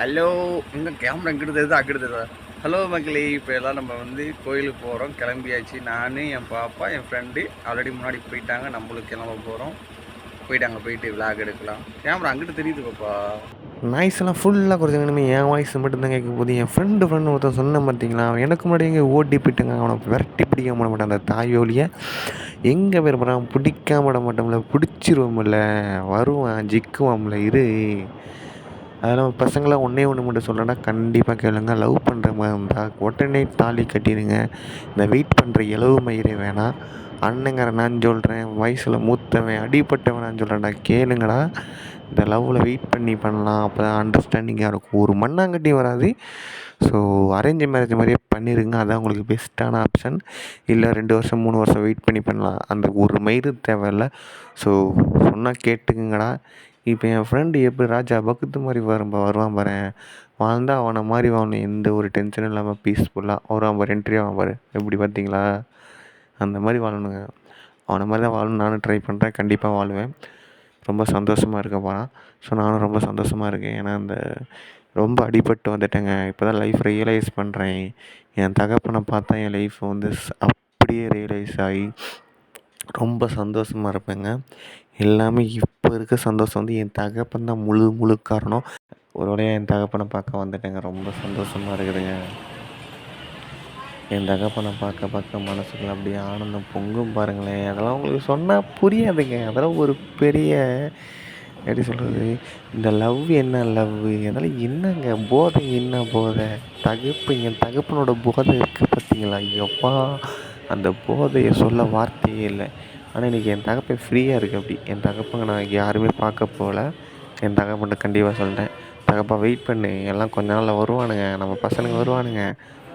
Hello இன்னும் camera இங்கிட்டு தெரியுதா அங்கிட்டு தெரியுதா ஹலோ மக்களே இப்போ எல்லாம் நம்ம வந்து கோயிலுக்கு போகிறோம் கிளம்பியாச்சு. நான் என் பாப்பா என் ஃப்ரெண்டு ஆல்ரெடி முன்னாடி போயிட்டாங்க. நம்மளுக்கு கிளம்ப போகிறோம் போயிட்டு அங்கே போயிட்டு விளாக் எடுக்கலாம். கேமரா அங்கிட்டு தெரியுது பாப்பா. நாய்ஸ் எல்லாம் ஃபுல்லாக குறைச்சாங்க என் வாய்ஸ் மட்டும் தான் கேட்க போகுது. என் ஃப்ரெண்டு ஃப்ரெண்டு ஒருத்தன் சொன்ன பார்த்தீங்களா எனக்கு முன்னாடி எங்கே ஓட்டி போயிட்டுங்க. அவனை விரட்டி பிடிக்க விட மாட்டான். அந்த தாயோலியை எங்கே பேர் போகிறான் பிடிக்காம விட மாட்டோம்ல. பிடிச்சிருவோம்ல. வருவான் ஜிக்குவான்ல இரு. அதெல்லாம் பசங்களாம் ஒன்றே ஒன்று மட்டும் சொல்கிறேன்னா கண்டிப்பாக கேளுங்க. லவ் பண்ணுற மாதிரி இருந்தால் உடனே தாலி கட்டிடுங்க இந்த வெயிட் பண்ணுற இலவு மயிரை வேணாம். அண்ணங்கிற நான் சொல்கிறேன் வயசில் மூத்தவன் அடிப்பட்டவன் நான் சொல்கிறேன்டா கேளுங்கடா. இந்த லவ்வில் வெயிட் பண்ணி பண்ணலாம் அப்போ தான் அண்டர்ஸ்டாண்டிங்காக இருக்கும். ஒரு மண்ணாங்கட்டி வராது. ஸோ அரேஞ்ச் மேரேஜ் மாதிரியே பண்ணிடுங்க அதான் உங்களுக்கு பெஸ்ட்டான ஆப்ஷன் இல்லை ரெண்டு வருஷம் மூணு வருஷம் வெயிட் பண்ணி பண்ணலாம். அந்த ஒரு மயிறு தேவையில்ல. ஸோ சொன்னால் கேட்டுக்குங்கடா. இப்போ என் ஃப்ரெண்டு எப்படி ராஜா பக்கத்து மாதிரி வரும் வருவான் பாரு. வாழ்ந்தா அவனை மாதிரி வாங்கணும் எந்த ஒரு டென்ஷனும் இல்லாமல் பீஸ்ஃபுல்லாக வருவான் பாரு என்ட்ரி ஆவான் பாரு. எப்படி பார்த்தீங்களா அந்த மாதிரி வாழணுங்க. அவனை மாதிரி தான் வாழணும் நானும் ட்ரை பண்ணுறேன் கண்டிப்பாக வாழ்வேன். ரொம்ப சந்தோஷமாக இருக்க போகிறான் ஸோ நானும் ரொம்ப சந்தோஷமாக இருக்கேன். ஏன்னா அந்த ரொம்ப அடிபட்டு வந்துட்டேங்க. இப்போ தான் லைஃப் ரியலைஸ் பண்ணுறேன் என் தகப்பனை பார்த்தா என் லைஃப் வந்து அப்படியே ரியலைஸ் ஆகி ரொம்ப சந்தோஷமாக இருப்பேங்க. எல்லாமே இப்போ இருக்க சந்தோஷம் வந்து என் தகப்பன் தான் முழு முழு காரணம். ஒரு வழியாக என் தகப்பனை பார்க்க வந்துட்டேங்க. ரொம்ப சந்தோஷமாக இருக்குதுங்க. என் தகப்பனை பார்க்க பார்க்க மனசுக்குள்ள அப்படியே ஆனந்தம் பொங்கும் பாருங்களேன். அதெல்லாம் உங்களுக்கு சொன்னால் புரியாதுங்க. அதெல்லாம் ஒரு பெரிய எப்படி சொல்கிறது இந்த லவ் என்ன லவ்? அதெல்லாம் என்னங்க? போதை என்ன போதை? தகப்பு என் தகப்பனோட போதை இருக்குது பார்த்தீங்களா? எப்பா அந்த போதையை சொல்ல வார்த்தையே இல்லை. ஆனால் இன்றைக்கி என் தகப்பன் ஃப்ரீயாக இருக்குது அப்படி. என் தகப்பங்க நான் யாருமே பார்க்க போகல. என் தகப்பன்ட்ட கண்டிப்பாக சொல்லிட்டேன் தகப்பா வெயிட் பண்ணு. எல்லாம் கொஞ்ச நாளில் வருவானுங்க. நம்ம பசங்க வருவானுங்க.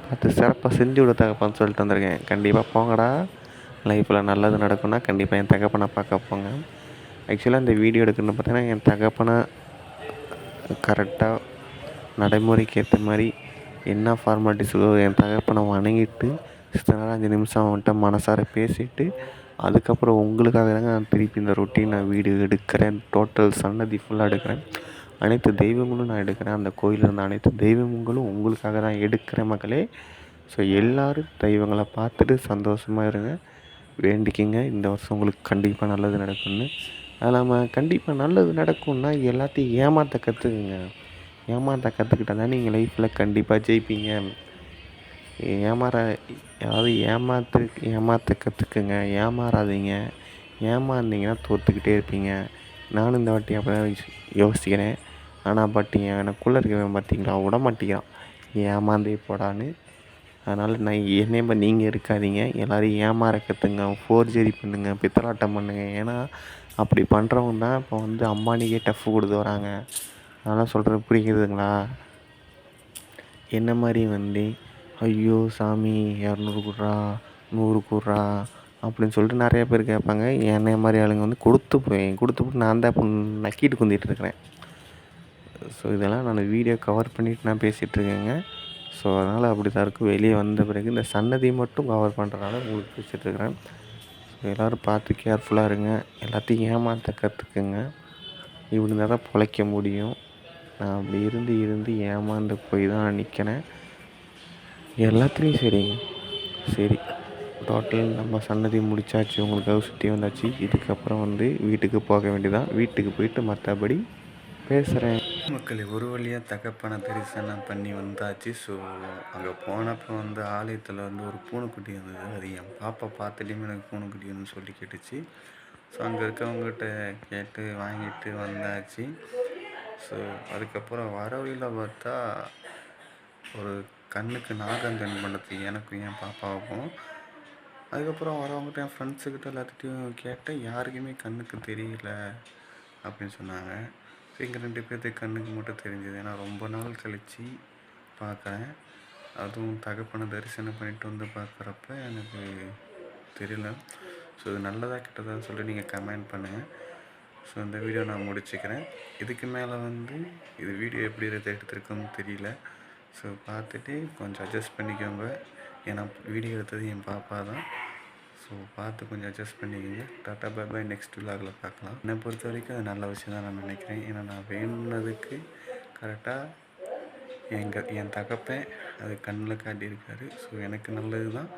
பார்த்து சிறப்பாக செஞ்சு விட தகப்பான்னு சொல்லிட்டு வந்திருக்கேன். கண்டிப்பாக போங்கடா. லைஃப்பில் நல்லது நடக்கும்னா கண்டிப்பாக என் தகப்பனை பார்க்க போங்க. ஆக்சுவலாக இந்த வீடியோ எடுக்கணும்னு பார்த்தீங்கன்னா என் தகப்பனை கரெக்டாக நடைமுறைக்கு ஏற்ற மாதிரி என்ன ஃபார்மாலிட்டிஸோ என் தகப்பனை வணங்கிட்டு சித்த நேரம் அஞ்சு நிமிஷம் அவன்கிட்ட மனசார பேசிவிட்டு அதுக்கப்புறம் உங்களுக்காக தாங்க நான் திருப்பி இந்த ரொட்டீன் நான் வீடியோ எடுக்கிறேன். டோட்டல் சன்னதி ஃபுல்லாக எடுக்கிறேன். அனைத்து தெய்வங்களும் நான் எடுக்கிறேன். அந்த கோயிலில் இருந்த அனைத்து தெய்வங்களும் உங்களுக்காக தான் எடுக்கிறேன் மக்களே. ஸோ எல்லோரும் தெய்வங்களை பார்த்துட்டு சந்தோஷமாக இருங்க. வேண்டிக்கிங்க. இந்த வருஷம் உங்களுக்கு கண்டிப்பாக நல்லது நடக்கும்னு. அது இல்லாமல் கண்டிப்பாக நல்லது நடக்கும்னா எல்லாத்தையும் ஏமாற்ற கற்றுக்குங்க ஏமாற்ற கற்றுக்கிட்டால் தான் நீங்கள் லைஃப்பில் கண்டிப்பாக ஜெயிப்பீங்க. ஏமாற அதாவது ஏமாத்து ஏமாற்ற கற்றுக்குங்க ஏமாறாதீங்க. ஏமாந்தீங்கன்னா தோற்றுக்கிட்டே இருப்பீங்க. நானும் இந்த வாட்டி அப்படி தான் யோசிக்கிறேன். ஆனால் பட் எனக்குள்ளே இருக்கவன் பார்த்தீங்களா விட மாட்டேங்கிறான். ஏமாந்தே போடான்னு அதனால் நான் என்னைய இப்போ நீங்கள் இருக்காதீங்க. எல்லோரும் ஏமாற கற்றுங்க ஃபோர்ஜரி பண்ணுங்க. பித்தலாட்டம் பண்ணுங்கள் ஏன்னா அப்படி பண்ணுறவங்க தான் இப்போ வந்து அம்பானிக்கே டஃப் கொடுத்து வராங்க. அதெல்லாம் சொல்கிறது புரியுதுங்களா? என்ன மாதிரி வந்து ஐயோ சாமி இரநூறு குட்றா நூறு குட்றா அப்படின்னு சொல்லிட்டு நிறைய பேர் கேட்பாங்க. என்னை மாதிரி ஆளுங்க வந்து கொடுத்து போய் கொடுத்து போட்டு நான் தான் இப்போ நக்கிட்டு குந்திட்டு இருக்கிறேன். ஸோ இதெல்லாம் நான் வீடியோ கவர் பண்ணிவிட்டு நான் பேசிகிட்டு இருக்கேங்க. ஸோ அதனால் அப்படி தான் இருக்கும் வெளியே வந்த பிறகு இந்த சன்னதி மட்டும் கவர் பண்ணுறதுனால உங்களுக்கு பேசிகிட்டு இருக்கிறேன். ஸோ எல்லோரும் பார்த்து கேர்ஃபுல்லாக இருங்க. எல்லாத்தையும் ஏமாற்ற கற்றுக்குங்க இப்படி இருந்தால் தான் பிழைக்க முடியும். நான் அப்படி இருந்து இருந்து ஏமாந்து போய் தான் நிற்கிறேன் எல்லாத்துலேயும் சரிங்க சரி. டோட்டல் நம்ம சன்னதி முடிச்சாச்சு. உங்களுக்காக சுற்றி வந்தாச்சு. இதுக்கப்புறம் வந்து வீட்டுக்கு போக வேண்டியதான் வீட்டுக்கு போயிட்டு மற்றபடி பேசுகிறேன் மக்கள் ஒரு வழியாக தகப்பனை தரிசனம் பண்ணி வந்தாச்சு. ஸோ அங்கே போனப்போ வந்து ஆலயத்தில் வந்து ஒரு பூனைக்குட்டி இருந்தது. அது என் பாப்பா பார்த்துட்டையுமே எனக்கு பூனைக்குட்டி வந்து சொல்லி கேட்டுச்சு. ஸோ அங்கே இருக்கவங்ககிட்ட கேட்டு வாங்கிட்டு வந்தாச்சு. ஸோ அதுக்கப்புறம் வர வழியில் பார்த்தா ஒரு கண்ணுக்கு நாகங்கன் பண்ணது எனக்கும் என் பாப்பாவுக்கும். அதுக்கப்புறம் வரவங்ககிட்ட என் ஃப்ரெண்ட்ஸுக்கிட்ட எல்லாத்துட்டையும் கேட்டேன். யாருக்குமே கண்ணுக்கு தெரியல அப்படின்னு சொன்னாங்க. எங்கள் ரெண்டு பேர்த்துக்கு கண்ணுக்கு மட்டும் தெரிஞ்சது. ஏன்னா ரொம்ப நாள் கழித்து பார்க்குறேன் அதுவும் தகப்பனை தரிசனம் பண்ணிட்டு வந்து பார்க்குறப்ப எனக்கு தெரியல. ஸோ இது நல்லதாக கிட்டதாக சொல்லி நீங்கள் கமெண்ட் பண்ணுங்கள் ஸோ இந்த வீடியோ நான் முடிச்சுக்கிறேன். இதுக்கு மேலே வந்து இது வீடியோ எப்படி எடுத்திருக்கோன்னு தெரியல. ஸோ பார்த்துட்டு கொஞ்சம் அட்ஜஸ்ட் பண்ணிக்கோங்க. ஏன்னா வீடியோ எடுத்தது என் பாப்பா தான். ஸோ பார்த்து கொஞ்சம் அட்ஜஸ்ட் பண்ணிக்கோங்க. டாட்டா பை பை நெக்ஸ்ட் விலாகில் பார்க்கலாம். என்னை பொறுத்த வரைக்கும் அது நல்ல விஷயம் தான் நான் நினைக்கிறேன். ஏன்னா நான் வேணுனதுக்கு கரெக்டாக எங்கள் என் தகப்பன் அது கண்ணில் காட்டியிருக்காரு. ஸோ எனக்கு நல்லது தான்